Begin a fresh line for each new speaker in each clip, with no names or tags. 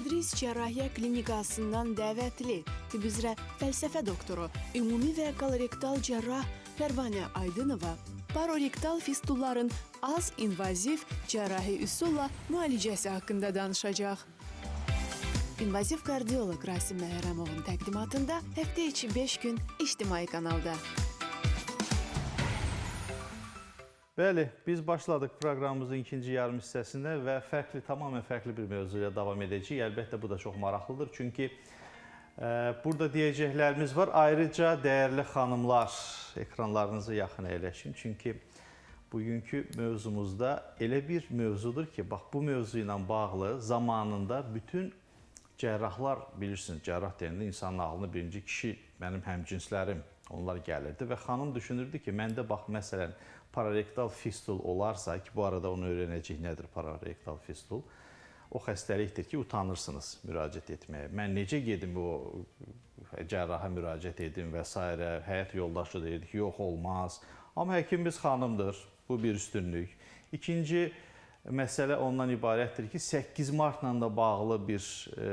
Tədris Cərrahiyyə Klinikasından dəvətli tibb üzrə fəlsəfə doktoru, ümumi və kolorektal cərrah Pərvanə Aydınova parorektal fistulların az invaziv cərrahi üsulla müalicəsi haqqında danışacaq. İnvaziv kardioloq Rasim Məhərrəmovun təqdimatında həftə içi 5 gün İctimai kanalda.
Bəli, biz başladıq proqramımızın ikinci yarım hissəsində və fərqli, tamamilə fərqli bir mövzu ilə davam edəcəyik. Əlbəttə bu da çox maraqlıdır, çünki e, burada deyəcəklərimiz var. Ayrıca dəyərli xanımlar, ekranlarınızı yaxın əyləşin, çünki bugünkü mövzumuzda elə bir mövzudur ki, bax bu mövzu ilə bağlı zamanında bütün cərrahlar bilirsiniz, cərrah deyəndə insanın ağlına birinci kişi mənim həmcinslərim onlar gəlirdi və xanım düşünürdü ki, məndə bax məsələn pararektal fistul olarsa ki, bu arada onu öyrənəcək nədir pararektal fistul? O xəstəlikdir ki, utanırsınız müraciət etməyə. Mən necə gedim o cərraha müraciət edim və s. həyat yoldaşı deyirdi ki, yox olmaz. Amma həkimimiz xanımdır. Bu bir üstünlük. İkinci Məsələ ondan ibarətdir ki, 8 martla da bağlı bir e,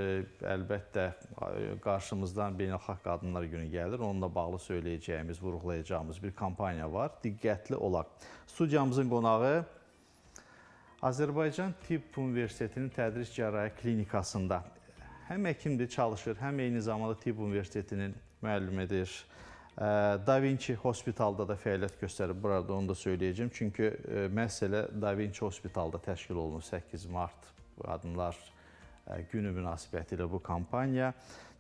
əlbəttə e, qarşımızdan Beynəlxalq Qadınlar Günü gəlir. Onunla bağlı söyləyəcəyimiz, vurğulayacağımız bir kampaniya var. Diqqətli olaq. Studiyamızın qonağı Azərbaycan Tibb Universitetinin Tədris Cərrahiyyə Klinikasında həm həkimdir, çalışır, həm eyni zamanda Tibb Universitetinin müəllimidir. Da Vinci Hospitalda da fəaliyyət göstərib. Burada onu da söyləyəcəm. Çünki e, məsələ Da Vinci Hospitalda təşkil olunur 8 mart Qadınlar e, Günü münasibətilə bu kampaniya.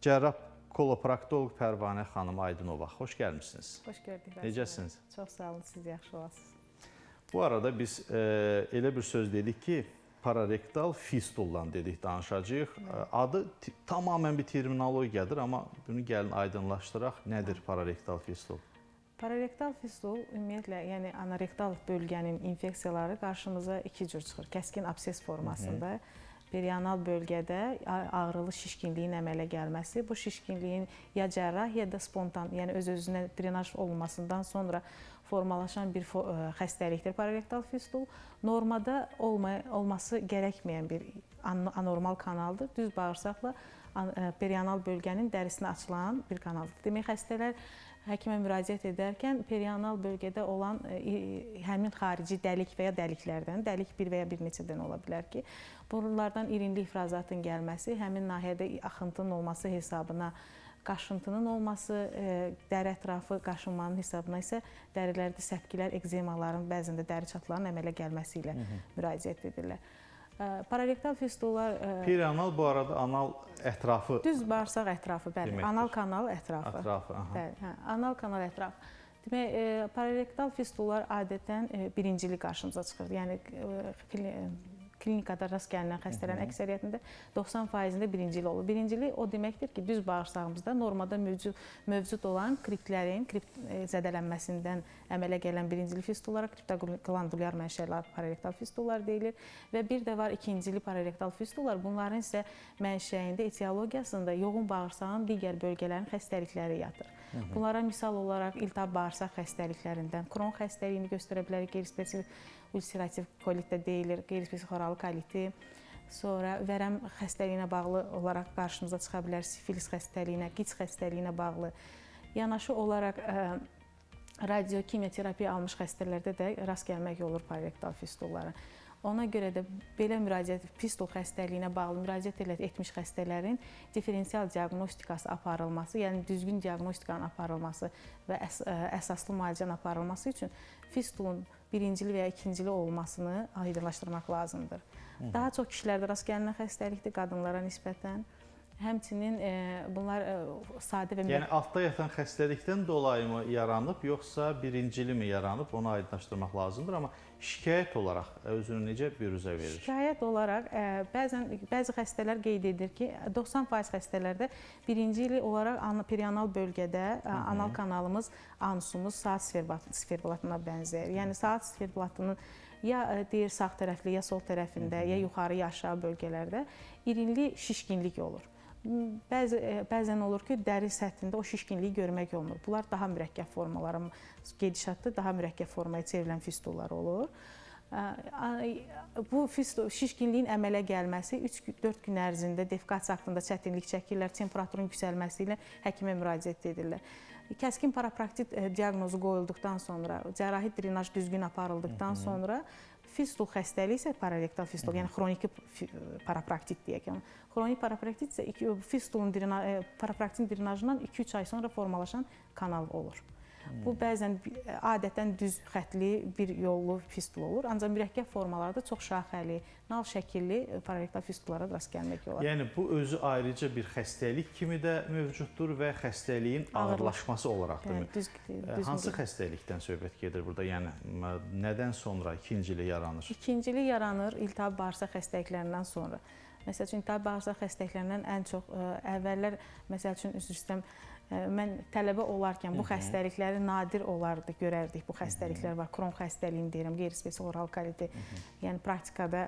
Cərrah koloproktoloq Pərvanə xanım Aydınova, xoş gəlmisiniz.
Xoş gördük.
Necəsiniz?
Çox sağ olun, siz yaxşı olasınız.
Bu arada biz e, elə bir söz dedik ki, pararektal fistullan dedik, danışacağıq. Adı tamamilə bir terminologiyadır, amma bunu gəlin aydınlaşdıraq. Nədir pararektal fistul?
Pararektal fistul ümumiyyətlə, yəni anorektal bölgənin infeksiyaları qarşımıza iki cür çıxır. Kəskin abses formasında perianal bölgədə ağrılı şişkinliyin əmələ gəlməsi, bu şişkinliyin ya cərrah, ya da spontan, yəni öz-özünə drenaj olunmasından sonra formalaşan bir ə, xəstəlikdir pararektal fistul. Normada olma, olması gərəkməyən bir an- anormal kanaldır. Düz bağırsaqla ə, perianal bölgənin dərisinə açılan bir kanaldır. Demək xəstələr həkimə müraciət edərkən perianal bölgədə olan i- həmin xarici dəlik və ya dəliklərdən, dəlik bir və ya bir neçədən ola bilər ki, bunlardan irinli ifrazatın gəlməsi, həmin nahiyədə axıntının olması hesabına qaşıntının olması, ə, dəri ətrafı qaşınmanın hesabına isə dərilərdə səpkilər, ekzemaların, bəzən də dəri çatlarının əmələ gəlməsi ilə müraciət edirlər. Ə, Pararektal fistullar
Perianal bu arada anal ətrafı
düz bağırsaq ətrafı, bəli,
Deməkdir.
anal kanal ətrafı.
ətrafı. Aha.
Bəli, hə, anal kanal ətrafı. Demək, e, pararektal fistullar adətən e, birincili qarşımıza çıxır. Yəni e, e, klinikada rast gəlinən xəstələrin əksəriyyətində 90%-də birincili olur. Birincili o deməkdir ki, düz bağırsağımızda normada mövcud mövcud olan kriptlərin kript e, zədələnməsindən əmələ gələn birincili fistullara kriptoglandulyar mənşəli pararektal fistullar deyilir və bir də var ikincili pararektal fistullar. Bunların isə mənşəyində, etiologiyasında yoğun bağırsağın digər bölgələrin xəstəlikləri yatır. Bunlara misal olaraq iltihab bağırsaq xəstəliklərindən, kron xəstəliyini göstərə bilər, qeyri-spesifik ulserativ kolit də deyilir, qeyri-spesifik xoralı koliti. Sonra vərəm xəstəliyinə bağlı olaraq qarşımıza çıxa bilər, sifilis xəstəliyinə, qiç xəstəliyinə bağlı. Yanaşı olaraq ə, radiokimyoterapiya almış xəstələrdə də rast gəlmək olur pararektal fistullara. Ona görə də belə müraciət fistul xəstəliyinə bağlı müraciət etmiş xəstələrin differensial diaqnostikası aparılması, yəni düzgün diaqnostikanın aparılması və əs əsaslı müalicənin aparılması üçün fistulun birincili və ya ikincili olmasını aydınlaşdırmaq lazımdır. Daha çox kişilərdə rast gəlinən xəstəlikdir qadınlara nisbətən. Həmçinin e, bunlar e, sadə və
Yəni altda yatan xəstəlikdən dolayı mı yaranıb, yoxsa birincili mi yaranıb, onu aydınlaşdırmaq lazımdır. Amma şikayət olaraq özünü necə büruzə verir?
Şikayət olaraq ə, bəzən bəzi xəstələr qeyd edir ki, 90% xəstələrdə birinci ili olaraq ana- perianal bölgədə ə, anal kanalımız, anusumuz saat sferbulatına bənzəyir. Yəni saat sferbulatının ya ə, deyir sağ tərəfli, ya sol tərəfində, ya yuxarı, ya aşağı bölgələrdə irinli şişkinlik olur. Bəzi ə, bəzən olur ki, dəri səthində o şişkinliyi görmək olmur. Bunlar daha mürəkkəb formalara gedişatda daha mürəkkəb formaya çevrilən fistullar olur. Ə, Bu fistula şişkinliyin əmələ gəlməsi 3-4 gün ərzində defekasiya haqqında çətinlik çəkirlər, temperaturun yüksəlməsi ilə həkimə müraciət edirlər. Kəskin parapraktit diaqnozu qoyulduqdan sonra, cərrahi drenaj düzgün aparıldıqdan sonra fistul xəstəliyi isə pararektal fistul, yəni xroniki parapraktit deyək. Yəni xronik parapraktit isə fistulun drena, ə, parapraktin drenajından 2-3 ay sonra formalaşan kanal olur. Bu bəzən bi- adətən düz xətli bir yollu fistul olur, ancaq mürəkkəb formalarda çox şaxəli, nal şəkilli e, pararektal fistullara rast gəlmək olar.
Yəni bu özü ayrıca bir xəstəlik kimi də mövcuddur və xəstəliyin
Ağırlaş-
ağırlaşması olaraq da
Yəni düz,
Ə,
düz
Hansı xəstəlikdən söhbət gedir burada? Yəni nədən sonra ikincili yaranır?
İkincili yaranır iltihab bağırsaq xəstəliklərindən sonra. Məsəl üçün iltihab bağırsaq xəstəliklərindən ən çox ə, əvvəllər məsəl üçün üzr istəyirəm mən tələbə olarkən bu xəstəlikləri nadir olardı, görərdik. Bu xəstəliklər var. Kron xəstəliyini deyirəm, qeyri-spesifik oral koliti. Yəni praktikada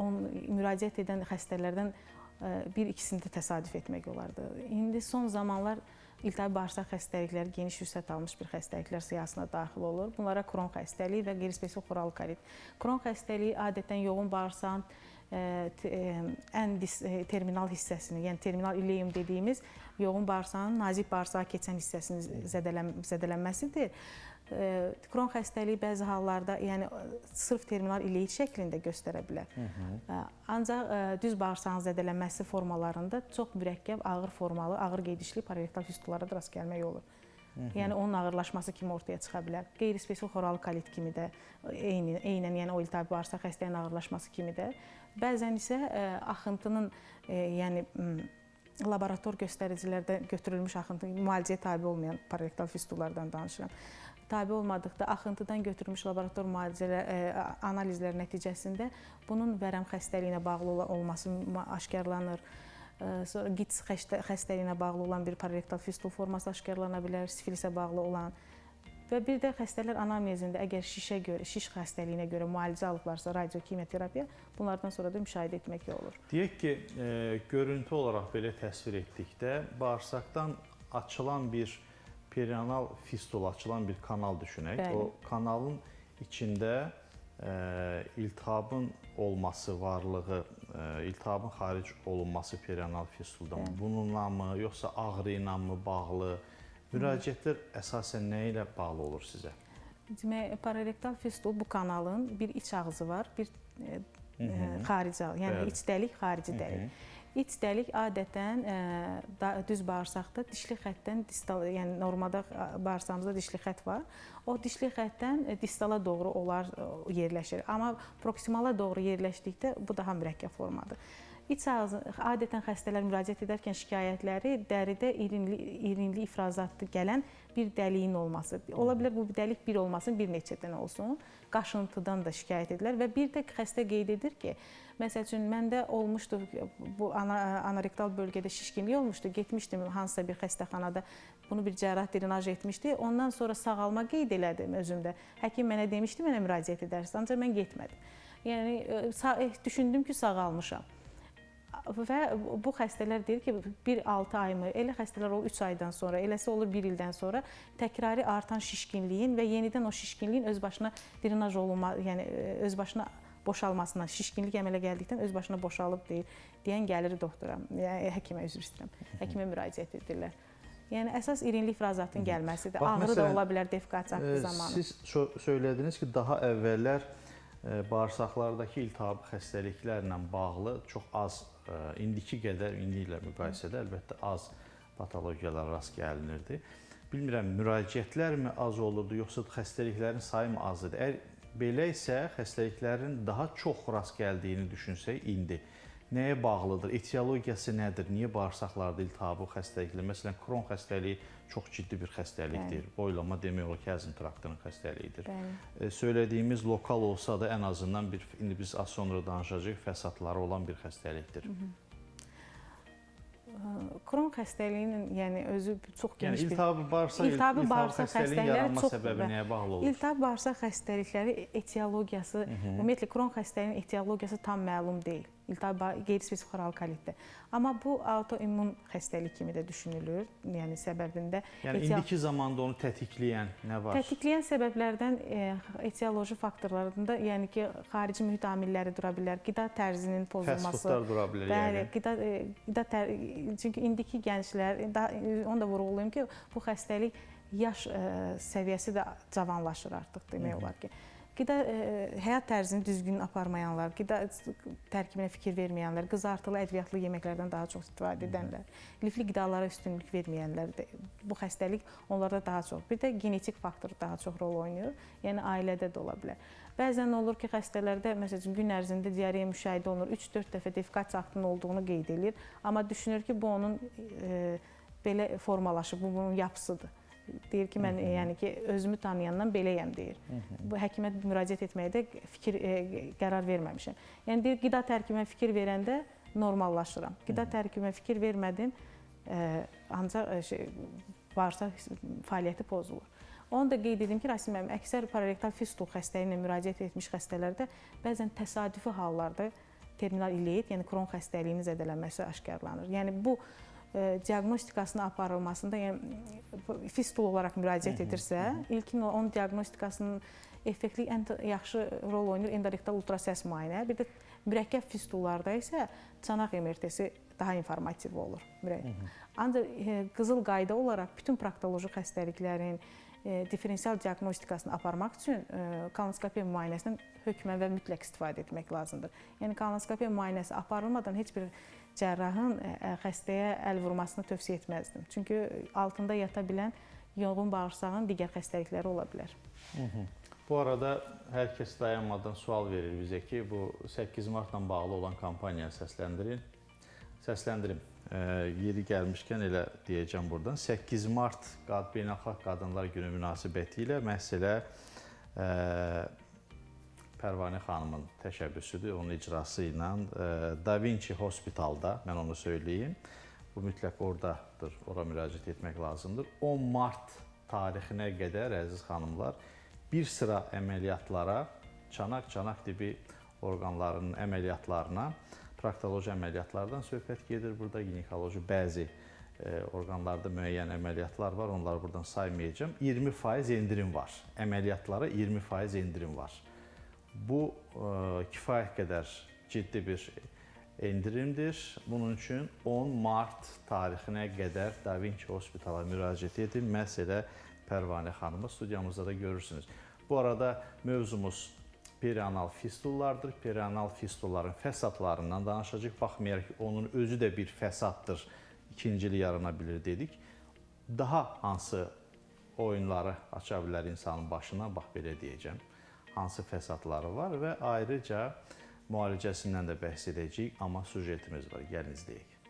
on müraciət edən xəstələrdən bir ikisini də təsadüf etmək olardı. İndi son zamanlar İltihab bağırsaq xəstəlikləri geniş vüsət almış bir xəstəliklər siyahısına daxil olur. Bunlara kron xəstəliyi və qeyri-spesifik oral kolit. Kron xəstəliyi adətən yoğun bağırsağın ən terminal hissəsini, yəni terminal ileum dediyimiz yoğun bağırsağın nazik bağırsağa keçən hissəsinin zədələn, zədələnməsidir. E, Kron xəstəliyi bəzi hallarda, yəni e, sırf terminal ileyit şəklində göstərə bilər. Ə, Ancaq ə, düz bağırsağın zədələnməsi formalarında çox mürəkkəb, ağır formalı, ağır gedişli pararektal fistullara da rast gəlmək olur. Yəni onun ağırlaşması kimi ortaya çıxa bilər. Qeyri-spesifik oral kolit kimi də eyni eynən yəni o iltihab bağırsaq xəstəliyinin ağırlaşması kimi də. Bəzən isə ə, axıntının ə, yəni laborator göstəricilərdə götürülmüş axıntı müalicəyə tabe olmayan pararektal fistullardan danışıram. Tabe olmadıqda axıntıdan götürülmüş laborator müalicələr, ə, analizlər nəticəsində bunun vərəm xəstəliyinə bağlı olması ma- aşkarlanır. Ə, Sonra xəstə- xəstəliyinə bağlı olan bir pararektal fistul forması aşkarlana bilər, sifilisə bağlı olan. Və bir də xəstələr anamnezində əgər şişə görə, şiş xəstəliyinə görə müalicə alıblarsa, radiokimyoterapiya, bunlardan sonra da müşahidə etmək olur.
Deyək ki, e, görüntü olaraq belə təsvir etdikdə bağırsaqdan açılan bir perianal fistula, açılan bir kanal düşünək.
Bəli.
O kanalın içində e, iltihabın olması, varlığı, e, iltihabın xaric olunması perianal fistuldan bununla mı, yoxsa ağrı ilə mı bağlı? Müraciətlər əsasən nə ilə bağlı olur sizə?
Demək, pararektal fistul bu kanalın bir iç ağzı var, bir e,
Hı hı.
e, xarici, yəni
Bəli.
iç dəlik, xarici dəlik. İç dəlik adətən ə, da, düz bağırsaqda dişli xəttdən distal, yəni normada ə, bağırsağımızda dişli xətt var. O dişli xəttdən distala doğru onlar yerləşir. Amma proksimala doğru yerləşdikdə bu daha mürəkkəb formadır. İç ağzı adətən xəstələr müraciət edərkən şikayətləri dəridə irinli irinli ifrazatlı gələn bir dəliyin olması. Ola bilər bu dəlik bir olmasın, bir neçə dənə olsun. Qaşıntıdan da şikayət edirlər və bir də xəstə qeyd edir ki, məsəl üçün məndə olmuşdu bu ana, anorektal bölgədə şişkinlik olmuşdu. Getmişdim hansısa bir xəstəxanada bunu bir cərrah drenaj etmişdi. Ondan sonra sağalma qeyd elədim özümdə. Həkim mənə demişdi, mənə müraciət edərsən, ancaq mən getmədim. Yəni e, eh, düşündüm ki, sağalmışam. Və bu xəstələr deyir ki, 1-6 aymı, elə xəstələr olur 3 aydan sonra, eləsi olur 1 ildən sonra təkrari artan şişkinliyin və yenidən o şişkinliyin öz başına drenaj olunma, yəni e, öz başına boşalmasından, şişkinlik əmələ gəldikdən öz başına boşalıb deyir, deyən gəlir doktora, yəni həkimə üzr istəyirəm. Həkimə müraciət edirlər. Yəni əsas irinli ifrazatın gəlməsidir.
Bax,
Ağrı da
məsələn,
ola bilər defekasiya
Ə,
zamanı.
Siz sö- söylədiniz ki, daha əvvəllər ə, bağırsaqlardakı iltihab xəstəliklərlə bağlı çox az indiki qədər indi ilə müqayisədə əlbəttə az patologiyalara rast gəlinirdi. Bilmirəm, müraciətlərmi az olurdu, yoxsa xəstəliklərin sayı mı az idi? Əgər belə isə xəstəliklərin daha çox rast gəldiyini düşünsək indi nəyə bağlıdır? Etiologiyası nədir? Niyə bağırsaqlarda iltihabı xəstəliklər? Məsələn, Kron xəstəliyi çox ciddi bir xəstəlikdir. Boylama demək olar ki, həzm traktının xəstəliyidir.
Bəli.
E, söylədiyimiz lokal olsa da ən azından bir indi biz az sonra danışacağıq fəsadları olan bir xəstəlikdir.
Kron xəstəliyinin yəni özü çox
Yəni
geniş bir
iltihabı bağırsaq
İltihabı
iltihab
bağırsaq xəstəlikləri çox-
səbəbi nəyə bağlı olur?
İltihab bağırsaq xəstəlikləri etiologiyası, ümumiyyətlə kron xəstəliyinin etiologiyası tam məlum deyil. İltihab qeyri-spesifik xoral kolitdir. Amma bu autoimmun xəstəlik kimi də düşünülür. Yəni səbəbində
Yəni
etial-
indiki zamanda onu tetikləyən nə var?
Tətikləyən səbəblərdən e, etioloji faktorlarında, yəni ki, xarici mühit amilləri dura bilər, qida tərzinin pozulması.
dura bilər
Bəli,
yəni.
qida e, qida tər, çünki indiki gənclər, daha onu da vurğulayım ki, bu xəstəlik yaş ə, səviyyəsi də cavanlaşır artıq demək olar ki. Qida ə, həyat tərzini düzgün aparmayanlar, qida tərkibinə fikir verməyənlər, qızartılı, ədviyyatlı yeməklərdən daha çox istifadə edənlər, lifli qidalara üstünlük verməyənlər bu xəstəlik onlarda daha çox. Bir də genetik faktor daha çox rol oynayır. Yəni ailədə də ola bilər. Bəzən olur ki, xəstələrdə məsələn gün ərzində diareya müşahidə olunur, 3-4 dəfə defekasiya aktının olduğunu qeyd edir, amma düşünür ki, bu onun e, belə formalaşıb, bu bunun yapısıdır. Deyir ki, mən yəni ki, özümü tanıyandan beləyəm deyir. Bu həkimə müraciət etməyə də fikir e, qərar verməmişəm. Yəni deyir, qida tərkibinə fikir verəndə normallaşıram. Qida tərkibinə fikir vermədim, e, ancaq e, şey varsa fəaliyyəti pozulur. Onu da qeyd edim ki, Rasim müəllim, əksər pararektal fistul xəstəliyi ilə müraciət etmiş xəstələrdə bəzən təsadüfi hallarda terminal ileid, yəni kron xəstəliyinin zədələnməsi aşkarlanır. Yəni bu diaqnostikasının aparılmasında, yəni fistul olaraq müraciət edirsə, ilkin onun diaqnostikasının effektli ən yaxşı rol oynayır endorektal ultrasəs müayinə. Bir də mürəkkəb fistullarda isə çanaq MRT-si daha informativ olur. Mürəkkəb. Ancaq e, qızıl qayda olaraq bütün proktoloji xəstəliklərin e, diferensial diaqnostikasını aparmaq üçün e, kolonoskopiya müayinəsindən hökmən və mütləq istifadə etmək lazımdır. Yəni kolonoskopiya müayinəsi aparılmadan heç bir cərrahın xəstəyə əl vurmasını tövsiyə etməzdim. Çünki altında yata bilən yoğun bağırsağın digər xəstəlikləri ola bilər.
Bu arada hər kəs dayanmadan sual verir bizə ki, bu 8 martla bağlı olan kampaniyanı səsləndirin. Səsləndirim. E, yeri gəlmişkən elə deyəcəm burdan. 8 mart qad beynəlxalq qadınlar günü münasibəti ilə məhz elə e, Pərvanə xanımın təşəbbüsüdür, onun icrası ilə e, Da Vinci Hospitalda, mən onu söyləyim. Bu mütləq oradadır, ora müraciət etmək lazımdır. 10 mart tarixinə qədər əziz xanımlar bir sıra əməliyyatlara, çanaq-çanaq tipi orqanlarının əməliyyatlarına, proktoloji əməliyyatlardan söhbət gedir. Burada ginekoloji bəzi e, orqanlarda müəyyən əməliyyatlar var, onları buradan saymayacağam. 20% endirim var. Əməliyyatlara 20% endirim var. Bu e, kifayət qədər ciddi bir endirimdir. Bunun üçün 10 mart tarixinə qədər Da Vinci Hospitala müraciət edin. Məhz elə Pərvanə xanımı studiyamızda da görürsünüz. Bu arada mövzumuz perianal fistullardır. Perianal fistulların fəsadlarından danışacağıq. Baxmayaraq ki, onun özü də bir fəsaddır. İkincili yarana bilir dedik. Daha hansı oyunları aça bilər insanın başına, bax belə deyəcəm. Hansı fəsadları var və ayrıca müalicəsindən də bəhs edəcəyik, amma sujetimiz var. Gəlin izləyək.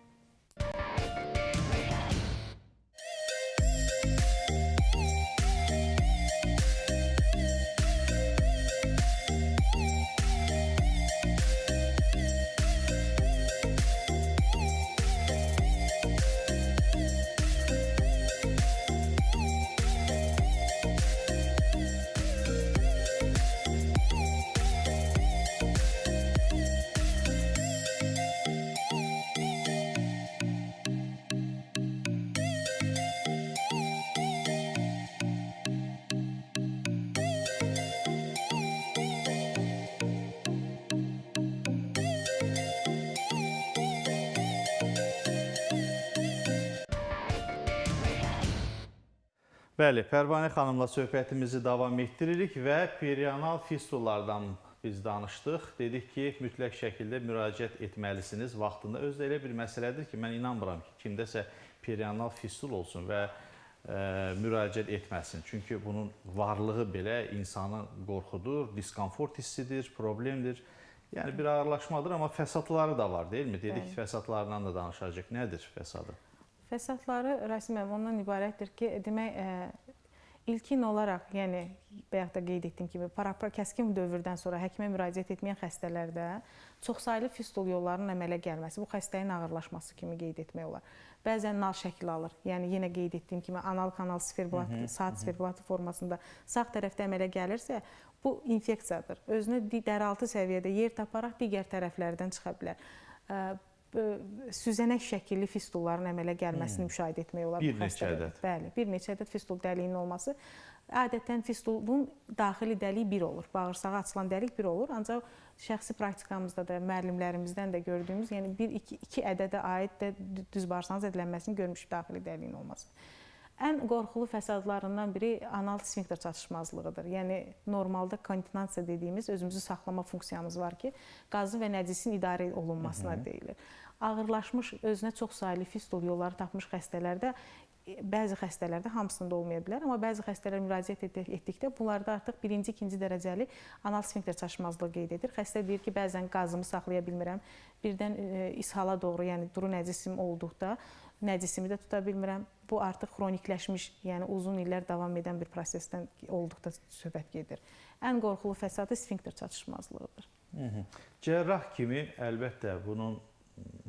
Bəli, Pərvanə xanımla söhbətimizi davam etdiririk və perianal fistullardan biz danışdıq. Dedik ki, mütləq şəkildə müraciət etməlisiniz vaxtında. Özü də elə bir məsələdir ki, mən inanmıram ki, kimdəsə perianal fistul olsun və ə, müraciət etməsin. Çünki bunun varlığı belə insanı qorxudur, diskomfort hissidir, problemdir. Yəni bir ağırlaşmadır, amma fəsadları da var, deyilmi? Dedik ki, fəsadlarından da danışacağıq. Nədir fəsadı?
Fəsadları Rasim müəllim ondan ibarətdir ki, demək ə, İlkin olaraq, yəni bayaq da qeyd etdiyim kimi, parapra kəskin dövrdən sonra həkimə müraciət etməyən xəstələrdə çoxsaylı fistul yollarının əmələ gəlməsi bu xəstəyin ağırlaşması kimi qeyd etmək olar. Bəzən nal şəkli alır. Yəni yenə qeyd etdiyim kimi anal kanal sferblat, saat sferblatı formasında sağ tərəfdə əmələ gəlirsə, bu infeksiyadır. Özünü dəraltı səviyyədə yer taparaq digər tərəflərdən çıxa bilər. Süzənək şəkilli fistulların əmələ gəlməsini müşahidə etmək olar.
Bir neçə ədəd.
Bəli, bir neçə ədəd fistul dəliyinin olması. Adətən fistulun daxili dəliyi bir olur. Bağırsağa açılan dəlik bir olur. Ancaq şəxsi praktikamızda da, müəllimlərimizdən də gördüyümüz, yəni 1 2 2 ədədə aid də dü- düz bağırsağın zədələnməsini görmüşük daxili dəliyin olması. Ən qorxulu fəsadlarından biri anal sfinkter çatışmazlığıdır. Yəni normalda kontinensiya dediyimiz özümüzü saxlama funksiyamız var ki, qazın və nəcisin idarə olunmasına deyilir. Ağırlaşmış, özünə çox saylı fistul yolları tapmış xəstələrdə e, bəzi xəstələrdə hamısında olmaya bilər, amma bəzi xəstələr müraciət et- etdikdə bunlarda artıq birinci, ikinci dərəcəli anal sfinkter çatışmazlığı qeyd edir. Xəstə deyir ki, bəzən qazımı saxlaya bilmirəm. Birdən e, ishala doğru, yəni duru nəcisim olduqda nəcisimi də tuta bilmirəm. Bu artıq xronikləşmiş, yəni uzun illər davam edən bir prosesdən olduqda söhbət gedir. Ən qorxulu fəsadı sfinkter çatışmazlığıdır.
Cərrah kimi əlbəttə bunun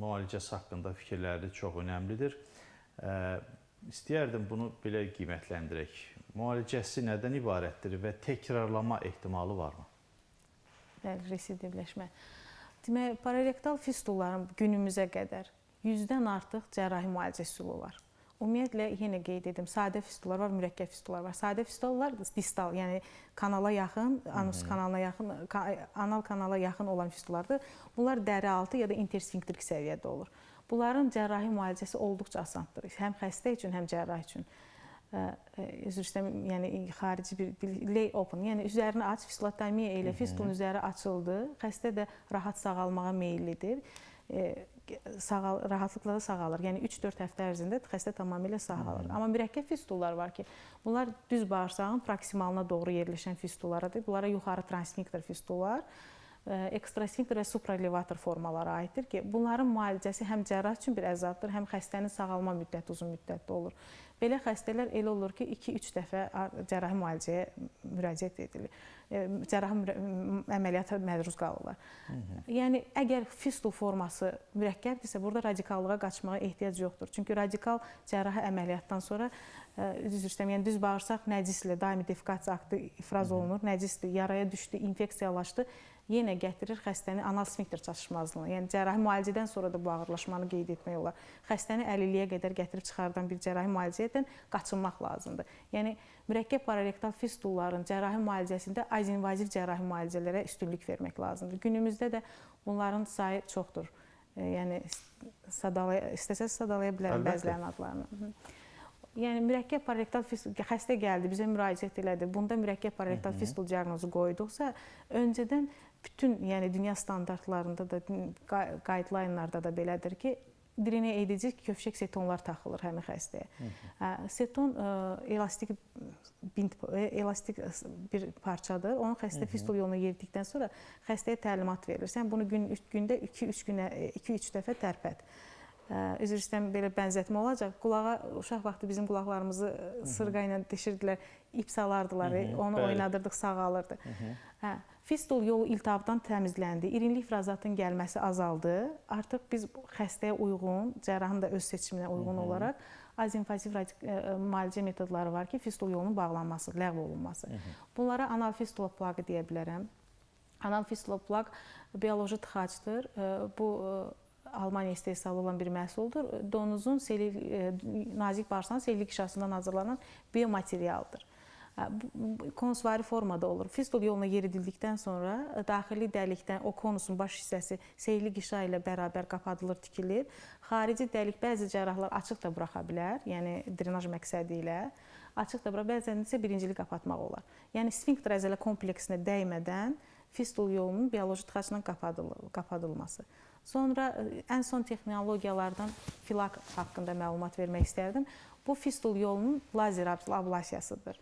müalicəsi haqqında fikirləri çox önəmlidir. İstəyərdim bunu belə qiymətləndirək. Müalicəsi nədən ibarətdir və təkrarlama ehtimalı varmı?
Bəli, residivləşmə. Demək, pararektal fistulların günümüzə qədər 100-dən artıq cərrahi müalicə üsulu var. Ümumiyyətlə yenə qeyd edim, sadə fistullar var, mürəkkəb fistullar var. Sadə fistullar distal, yəni kanala yaxın, anus kanalına yaxın, anal kanala yaxın olan fistullardır. Bunlar dəri altı ya da intersfinkterik səviyyədə olur. Bunların cərrahi müalicəsi olduqca asandır. Həm xəstə üçün, həm cərrah üçün. Üzr istəyirəm, yəni xarici bir lay open, yəni üzərini aç, fistulotomiya elə, fistulun üzəri açıldı. Xəstə də rahat sağalmağa meyllidir. Sağal rahatlıqla da sağalır. Yəni 3-4 həftə ərzində xəstə tamamilə sağalır. Amma mürəkkəb fistullar var ki, bunlar düz bağırsağın proksimalına doğru yerləşən fistullardır. Bunlara yuxarı transfinkter fistullar, ə, ekstrasfinkter və supralevator formalara aiddir ki, bunların müalicəsi həm cərrah üçün bir əzabdır, həm xəstənin sağalma müddəti uzun müddətli olur. Belə xəstələr elə olur ki, 2-3 dəfə cərrahi müalicəyə müraciət edilir. E, Cərrahi əməliyyata məruz qalırlar. Yəni əgər fistul forması mürəkkəbdirsə, burada radikallığa qaçmağa ehtiyac yoxdur. Çünki radikal cərrahi əməliyyatdan sonra ə, üzr istəyirəm, yəni düz bağırsaq nəcislə daimi defikasiya aktı ifraz olunur, nəcisdir, yaraya düşdü, infeksiyalaşdı, yenə gətirir xəstəni anal sfinkter çatışmazlığına. Yəni cərrahi müalicədən sonra da bu ağırlaşmanı qeyd etmək olar. Xəstəni əlilliyə qədər gətirib çıxardan bir cərrahi müalicədən qaçınmaq lazımdır. Yəni mürəkkəb pararektal fistulların cərrahi müalicəsində azinvaziv cərrahi müalicələrə üstünlük vermək lazımdır. Günümüzdə də bunların sayı çoxdur. E, Yəni sadalaya istəsəz sadalaya bilərəm bəzilərinin adlarını. Hı. Yəni mürəkkəb pararektal fistul xəstə gəldi, bizə müraciət elədi. Bunda mürəkkəb pararektal fistul diaqnozu qoyduqsa, öncədən bütün, yəni dünya standartlarında da, qay- guideline-larda da belədir ki, dirinə edici köfşək setonlar taxılır həmin xəstəyə. Hə, Seton ə, elastik bint ə, elastik bir parçadır. Onun xəstə fistul yoluna yeridikdən sonra xəstəyə təlimat verilir. Sən bunu gün gündə 2-3 günə 2-3 dəfə tərpət. Ə, Üzr istəyirəm belə bənzətmə olacaq. Qulağa uşaq vaxtı bizim qulaqlarımızı sırğa ilə deşirdilər, ip salardılar,
Hı hı,
onu
bəli.
oynadırdıq, sağalırdı. Hə, fistul yolu iltihabdan təmizləndi, irinlik frazatın gəlməsi azaldı. Artıq biz xəstəyə uyğun, cərrahın da öz seçiminə uyğun olaraq azinvaziv radik- ə, ə, müalicə metodları var ki, fistul yolunun bağlanması, ləğv olunması. Bunlara anal fistula plaqı deyə bilərəm. Anal fistula plaq bioloji tıxacdır. Bu Almaniya istehsalı olan bir məhsuldur. Donuzun seli, ə, nazik bağırsağın sellik qişasından hazırlanan biomaterialdır. Bu Konusvari formada olur. Fistul yoluna yeridildikdən sonra ə, daxili dəlikdən o konusun baş hissəsi seyli qişa ilə bərabər qapadılır, tikilir. Xarici dəlik bəzi cərrahlar açıq da buraxa bilər, yəni drenaj məqsədi ilə. Açıq da bura bəzən isə birincili qapatmaq olar. Yəni sfinkter əzələ kompleksinə dəymədən fistul yolunun bioloji tıxacla qapadılması. Sonra ə, ən son texnologiyalardan filak haqqında məlumat vermək istərdim. Bu fistul yolunun lazer ablasiyasıdır.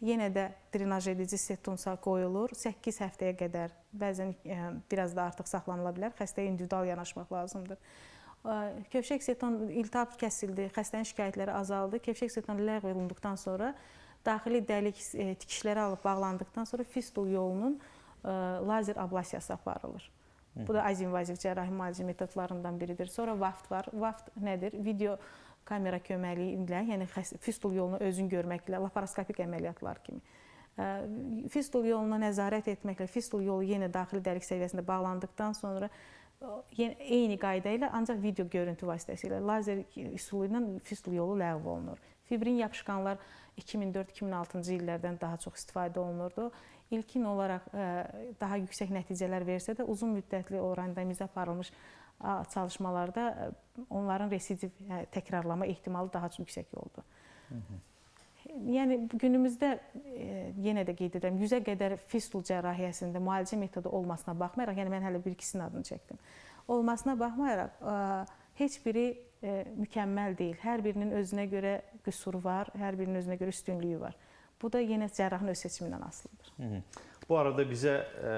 Yenə də drenaj edici setunsa qoyulur. 8 həftəyə qədər, bəzən ə, biraz da artıq saxlanıla bilər. Xəstəyə individual yanaşmaq lazımdır. Ə, Kövşək seton iltihab kəsildi, xəstənin şikayətləri azaldı. Kövşək seton ləğv olunduqdan sonra daxili dəlik e, tikişləri alıb bağlandıqdan sonra fistul yolunun e, lazer ablasiyası aparılır. Bu da az-invaziv cərrahi müalicə metodlarından biridir. Sonra vaft var. Vaft nədir? Video kamera köməkliyi ilə, yəni fistul yolunu özün görməklə, laparoskopik əməliyyatlar kimi. Fistul yoluna nəzarət etməklə fistul yolu yenə daxili dəlik səviyyəsində bağlandıqdan sonra yenə eyni qayda ilə ancaq video görüntü vasitəsilə lazer üsulu ilə fistul yolu ləğv olunur. Fibrin yapışqanlar 2004-2006-cı illərdən daha çox istifadə olunurdu. İlkin olaraq ə, daha yüksək nəticələr versə də uzun müddətli o randomizə aparılmış çalışmalarda ə, onların residiv ə, təkrarlama ehtimalı daha çox yüksək oldu. Yəni bu günümüzdə e, yenə də qeyd edirəm, 100-ə qədər fistul cərrahiyyəsində müalicə metodu olmasına baxmayaraq, yəni mən hələ bir ikisinin adını çəkdim. Olmasına baxmayaraq ə, heç biri e, mükəmməl deyil. Hər birinin özünə görə qüsuru var, hər birinin özünə görə üstünlüyü var. Bu da yenə cərrahın öz seçimindən asılıdır.
Bu arada bizə e,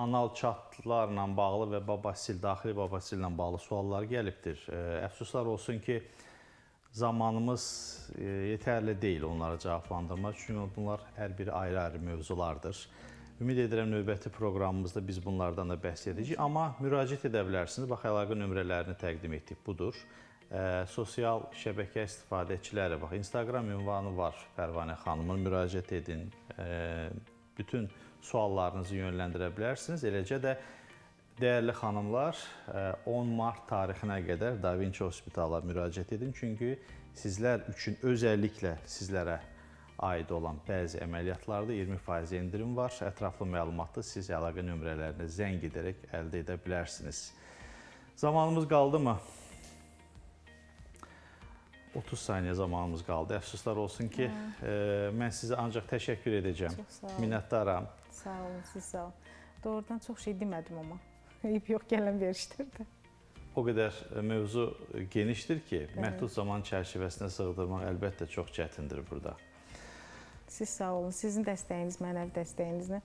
anal çatlarla bağlı və babasil, daxili babasil ilə bağlı suallar gəlibdir. E, əfsuslar olsun ki, zamanımız e, yetərli deyil onlara cavablandırmaq çünki bunlar hər biri ayrı-ayrı mövzulardır. Ümid edirəm növbəti proqramımızda biz bunlardan da bəhs edəcəyik, amma müraciət edə bilərsiniz. Bax əlaqə nömrələrini təqdim etdik. Budur. Sosial şəbəkə istifadəçiləri bax Instagram ünvanı var Pərvanə xanımın. Müraciət edin. Bütün suallarınızı yönləndirə bilərsiniz. Eləcə də dəyərli xanımlar, e, 10 mart tarixinə qədər Da Vinci Hospitala müraciət edin, çünki sizlər üçün özəlliklə sizlərə aid olan bəzi əməliyyatlarda 20% endirim var. Ətraflı məlumatı siz əlaqə nömrələrinə zəng edərək əldə edə bilərsiniz. Zamanımız qaldımı? 30 saniyə zamanımız qaldı. Əfsuslar olsun ki, e, mən sizə ancaq təşəkkür edəcəm. Minnətdaram.
Sağ olun, siz sağ olun. Doğrudan çox şey demədim amma. Eyb yox gələn verişdirdi.
O qədər e, mövzu genişdir ki, məhdud zaman çərçivəsinə sığdırmaq əlbəttə çox çətindir burada.
Siz sağ olun. Sizin dəstəyiniz, mənəvi dəstəyinizlə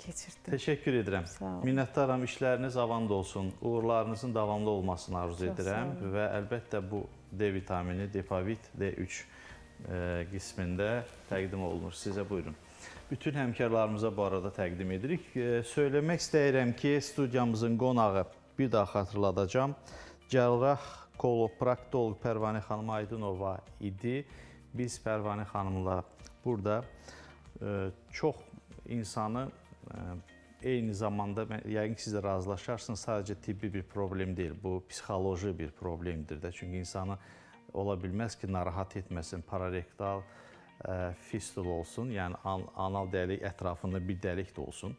keçirdi.
Təşəkkür edirəm. Minnətdaram. İşləriniz avand olsun. Uğurlarınızın davamlı olmasını arzu
Çox
edirəm və əlbəttə bu D vitamini, Depavit D3 e, qismində təqdim olunur. Sizə buyurun. Bütün həmkarlarımıza bu arada təqdim edirik. E, Söyləmək istəyirəm ki, studiyamızın qonağı bir daha xatırladacağam. Cərrah koloproktoloq Pərvanə xanım Aydınova idi. Biz Pərvanə xanımla burada e, çox insanı e, eyni zamanda yəqin ki, siz də razılaşarsınız, sadəcə tibbi bir problem deyil, bu psixoloji bir problemdir də. Çünki insanı ola bilməz ki, narahat etməsin, pararektal ə, fistul olsun, yəni an- anal dəlik ətrafında bir dəlik də olsun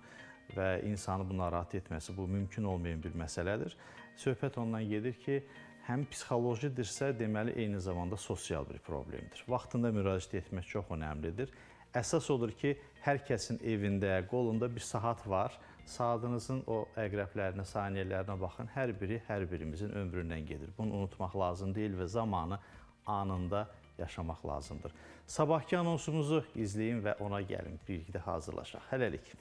və insanı bu narahat etməsi bu mümkün olmayan bir məsələdir. Söhbət ondan gedir ki, həm psixolojidirsə, deməli eyni zamanda sosial bir problemdir. Vaxtında müraciət etmək çox önəmlidir. Əsas odur ki, hər kəsin evində, qolunda bir saat var. Saatınızın o əqrəblərinə, saniyələrinə baxın. Hər biri hər birimizin ömründən gedir. Bunu unutmaq lazım deyil və zamanı anında yaşamaq lazımdır. Sabahkı anonsumuzu izləyin və ona gəlin, birlikdə hazırlaşaq. Hələlik.